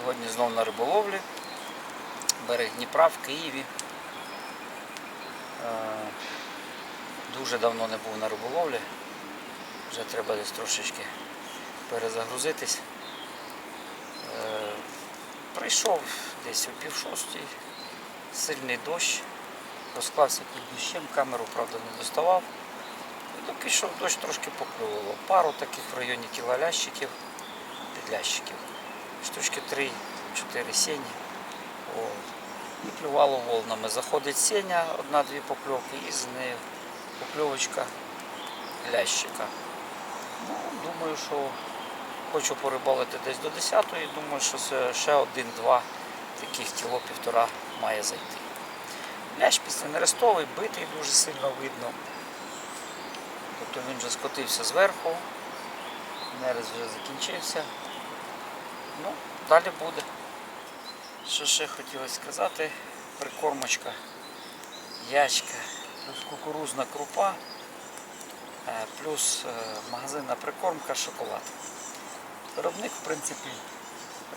Сьогодні знов на риболовлі. Берег Дніпра в Києві. Е, Дуже давно не був на риболовлі. Вже треба десь трошечки перезагрузитись. Е, Прийшов десь о пів шостій, сильний дощ, розклався під дощем, камеру, правда, не доставав. І доки йшов дощ трошки поклювало. Пару таких в районі кіла лящиків, підлящиків. Штучки 3-4 сені. О. І клювало волнами. Заходить сеня, одна-дві покльовки, і з нею покльовочка лящика. Ну, думаю, що хочу порибалити десь до 10-ї, думаю, що ще один-два таких кіло півтора має зайти. Лящ після нерестовий, битий дуже сильно видно. Тобто він вже скотився зверху, нерест вже закінчився. Ну, далі буде. Що ще хотілося сказати, прикормочка, ячка, плюс кукурузна крупа, е, плюс е, магазинна прикормка, шоколад. Виробник, в принципі,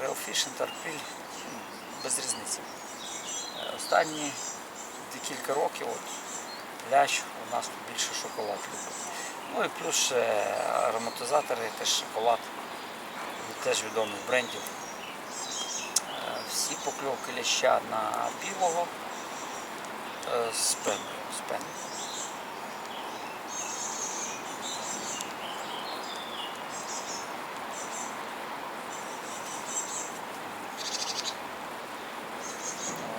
Real Fish, Interpil, ну, без різниці. Е, Останні декілька років от, лящ у нас тут більше шоколад любить. Ну і плюс ще ароматизатори, теж шоколад теж відомих брендів. Е, Всі покльовки ляща на білого е, з.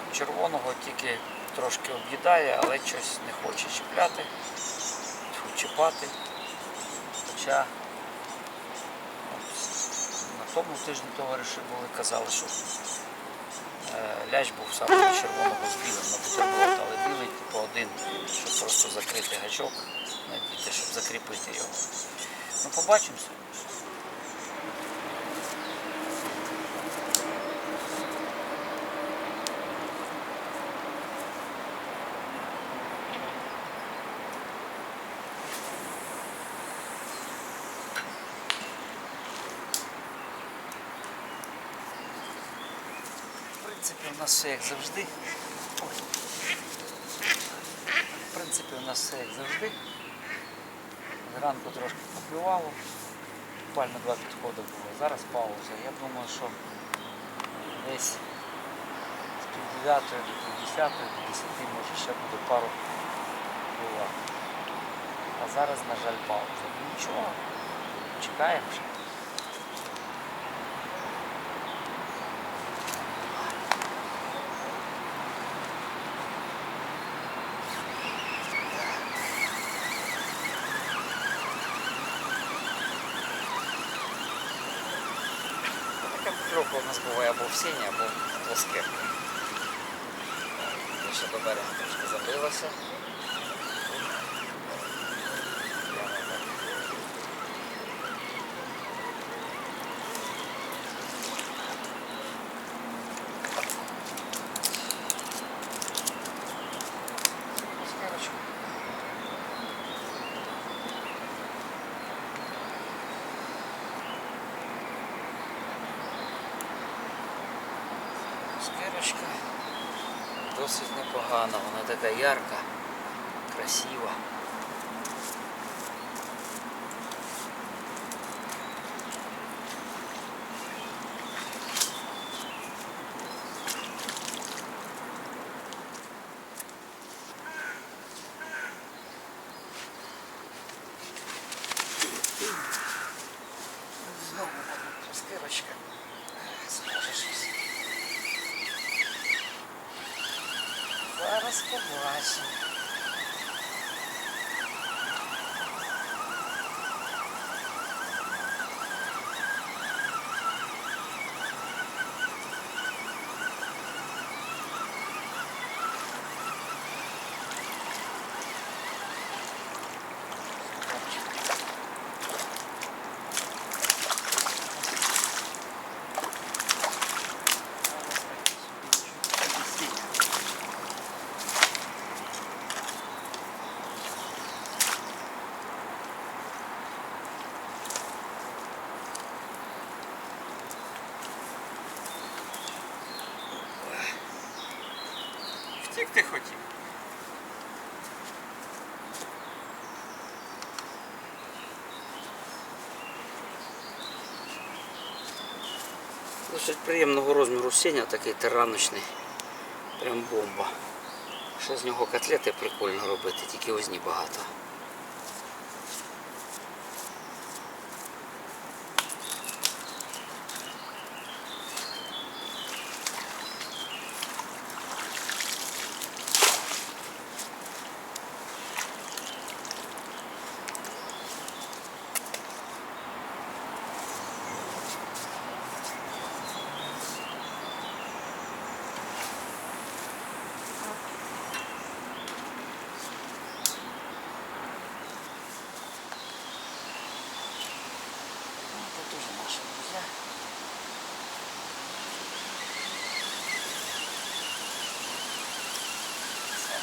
От, Червоного тільки трошки об'їдає, але щось не хоче чіпляти, чіпати. Хоча тому тижні товариші були, казали, що ляч був саме червоного з білим на бутерброд, але білий по один, щоб просто закрити гачок, щоб закріпити його. Ну побачимося. В принципі, у нас все як завжди. В принципі, у нас все як завжди. Зранку трошки поклювало. Буквально два підходи було. Зараз пауза. Я думаю, що десь з пів 9 до пів 10, до 10 може ще буде пару клювати. А зараз, на жаль, пауза. Нічого, чекаємо Така у нас буває або в сіні, або в плоскирку. Ще до берега трошки забилося. Плоскирочку. Скирочка досить непогана, вона така ярка, красива. Знову скирочка. Схоже щось. Зараз побачимо. Досить приємного розміру сіня, такий тираночний. Прям бомба. Ще з нього котлети прикольно робити, тільки возні багато.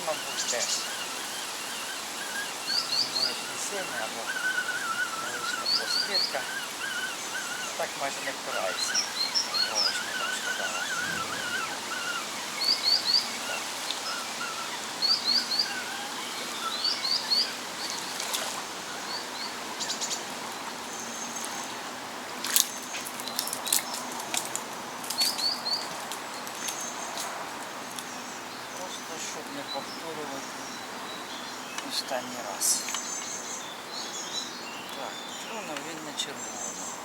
Теж. Думаю, пісень або невеличка пластирка. Так майже не впирається. Щоб не повторювати останній раз. Так, чорно він не червоно.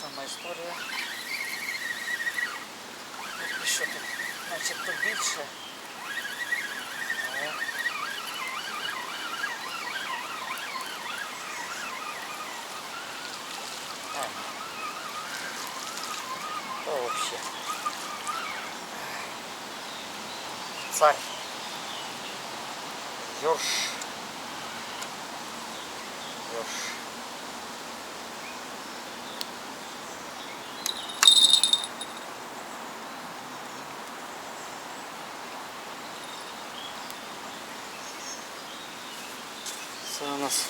Сама історія. Поки що тут начебто більше. То вообще. Царь. Ёрш. Ёрш. Це у нас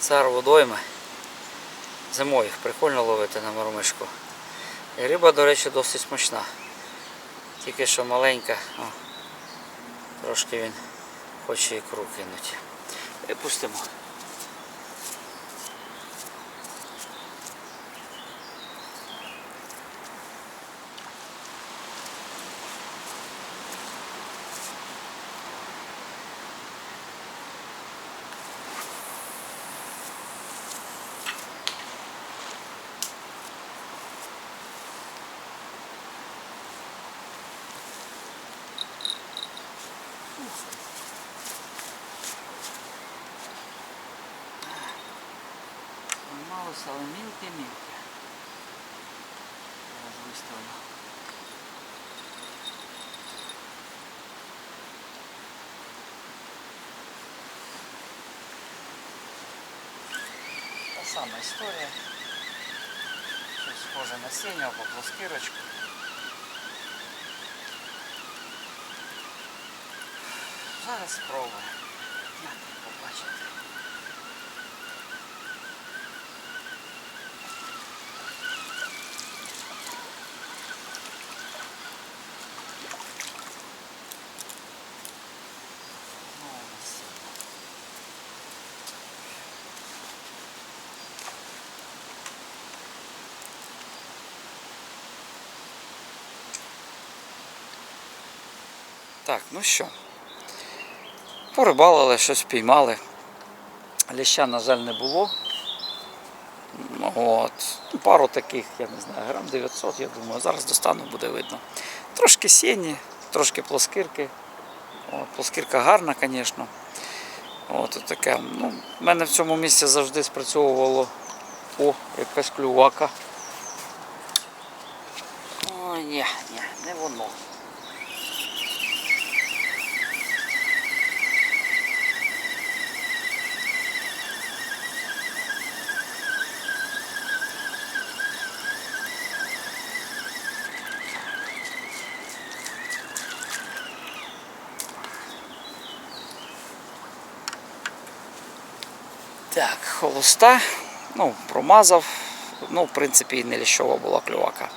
цар водойми. Зимою прикольно ловити на мормишку. І риба, до речі, досить смачна. Тільки що маленька, о, трошки він хоче ікру кинути. Випустимо. Поймалося, але мілке-мілке. Зараз виставлю. Та сама історія. Щось схоже на сіню або плоскирочку. Зараз спробую. Як побачити. Так, ну що, порибалили, щось піймали. Ліща, на жаль, не було. От. Пару таких, я не знаю, грам 900, я думаю, зараз достану, буде видно. Трошки сіні, трошки плоскирки. От, плоскирка гарна, звісно. От от таке. Ну, в мене в цьому місці завжди спрацьовувало о, якась клювака. О, ні, ні, не воно. Так, холоста. Ну, промазав. Ну, в принципі, і не ліщова була клювака.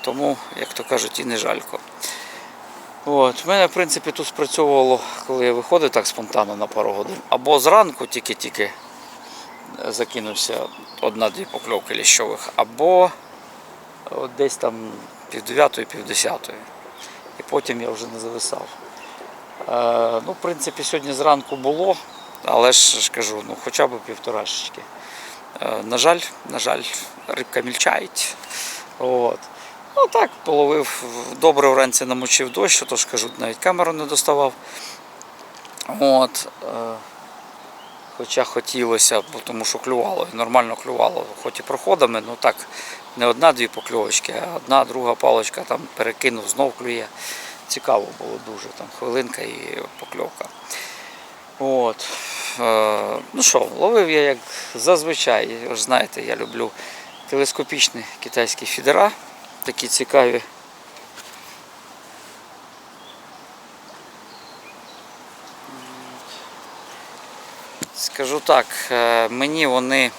Тому, як то кажуть, і не жалько. От, в мене, в принципі, тут спрацьовувало, коли я виходив так спонтанно на пару годин. Або зранку тільки-тільки е, закинувся одна-дві покльовки ліщових, або от десь там пів дев'ятої, пів десятої. І потім я вже не зависав. Е, ну, в принципі, сьогодні зранку було, але ж, кажу, ну, хоча б півторашечки. Е, на жаль, на жаль, рибка мільчають. От. Ну так, половив. Добре вранці намочив дощ, тож кажу, навіть камеру не доставав. От. Е, хоча хотілося, тому що клювало, і нормально клювало, хоч і проходами, ну так, не одна-дві покльовочки, а одна, друга палочка там перекинув, знов клює. Цікаво було дуже, там хвилинка і покльовка. От. Е, ну що, ловив я як зазвичай. Ви ж знаєте, я люблю телескопічні китайські фідера, такі цікаві. Скажу так, е, мені вони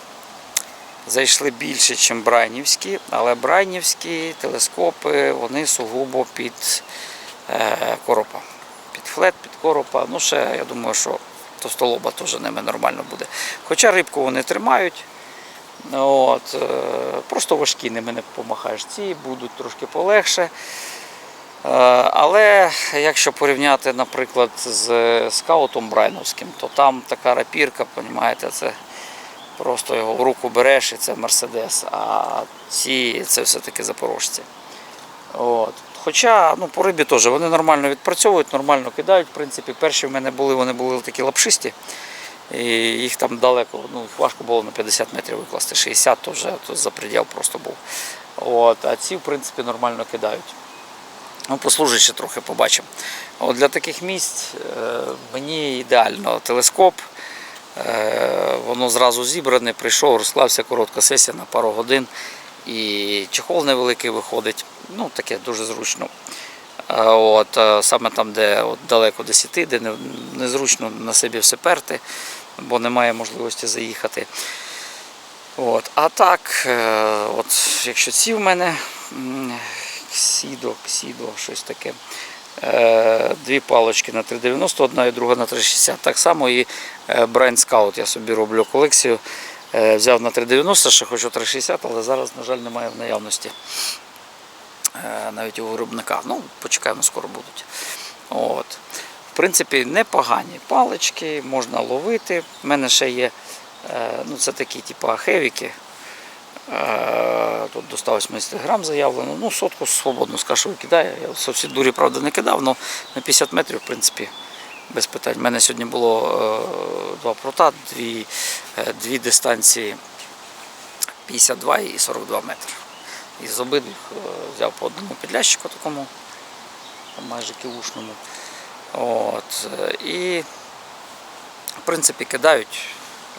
зайшли більше, ніж брайнівські, але брайнівські телескопи вони сугубо під е, коропа. Під флет, під коропа. Ну, ще я думаю, що товстолоба теж ними нормально буде. Хоча рибку вони тримають. От, е, просто важкі ними не помахаєш. Ці будуть трошки полегше. Е, Але якщо порівняти, наприклад, з скаутом Брайновським, то там така рапірка, понімаєте, це просто його в руку береш і це Мерседес, а ці це все-таки запорожці. От. Хоча ну, по рибі теж вони нормально відпрацьовують, нормально кидають. В принципі, перші в мене були, вони були такі лапшисті. І їх там далеко, ну, важко було на 50 метрів викласти, 60 то вже то за приділ просто був. От, а ці, в принципі, нормально кидають. Ну, послужить ще трохи побачимо. От для таких місць е, мені ідеально телескоп. Е, воно зразу зібране, прийшов, розклався коротка сесія на пару годин. І чехол невеликий виходить. Ну, таке дуже зручно. От, саме там, де от, далеко десь іти, де не- незручно на себе все перти, бо немає можливості заїхати. От. А так, е, от, якщо ці в мене м, сідо, сідо, щось таке. е, Дві палочки на 3,90, одна і друга на 3,60. Так само і Brain Scout. Я собі роблю колекцію. Е, Взяв на 3,90, ще хочу 3,60, але зараз, на жаль, немає в наявності. Е, Навіть у виробника. Ну, почекаємо, скоро будуть. От. В принципі, непогані палички, можна ловити. У мене ще є е, ну, це такі, типу, хевіки. Тут до 180 грам заявлено. Ну, сотку свободно з кашею кидає. Я зовсім дурі, правда, не кидав, але на 50 метрів, в принципі, без питань. У мене сьогодні було е, два прота, дві, е, дві дистанції 52 і 42 метри. І з обидвих е, взяв по одному підлящику такому, майже кілушному. От. І в принципі кидають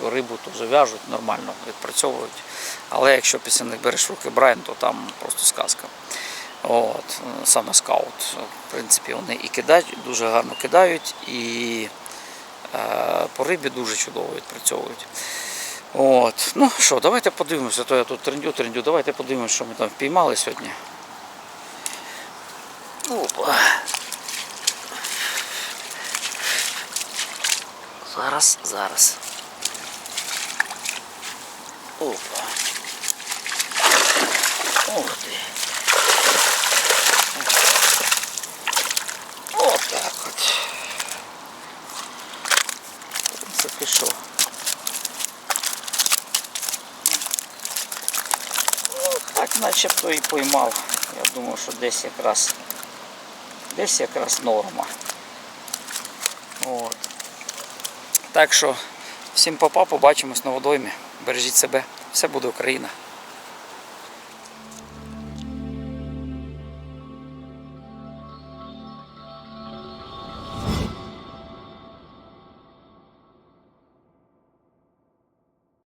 рибу, теж в'яжуть, нормально відпрацьовують. Але якщо після них береш руки брайн, то там просто сказка. От, саме скаут. В принципі, вони і кидають, дуже гарно кидають, і е, по рибі дуже чудово відпрацьовують. От. Ну що, давайте подивимося, то я тут трендю, трендю, давайте подивимося, що ми там впіймали сьогодні. Опа. Зараз, зараз. Опа. Ух ти. Отак от. В принципі, що? Ну, так начебто і поймав. Я думаю, що десь якраз десь якраз норма. От. Так що всім папа, побачимось на водоймі. Бережіть себе, все буде Україна.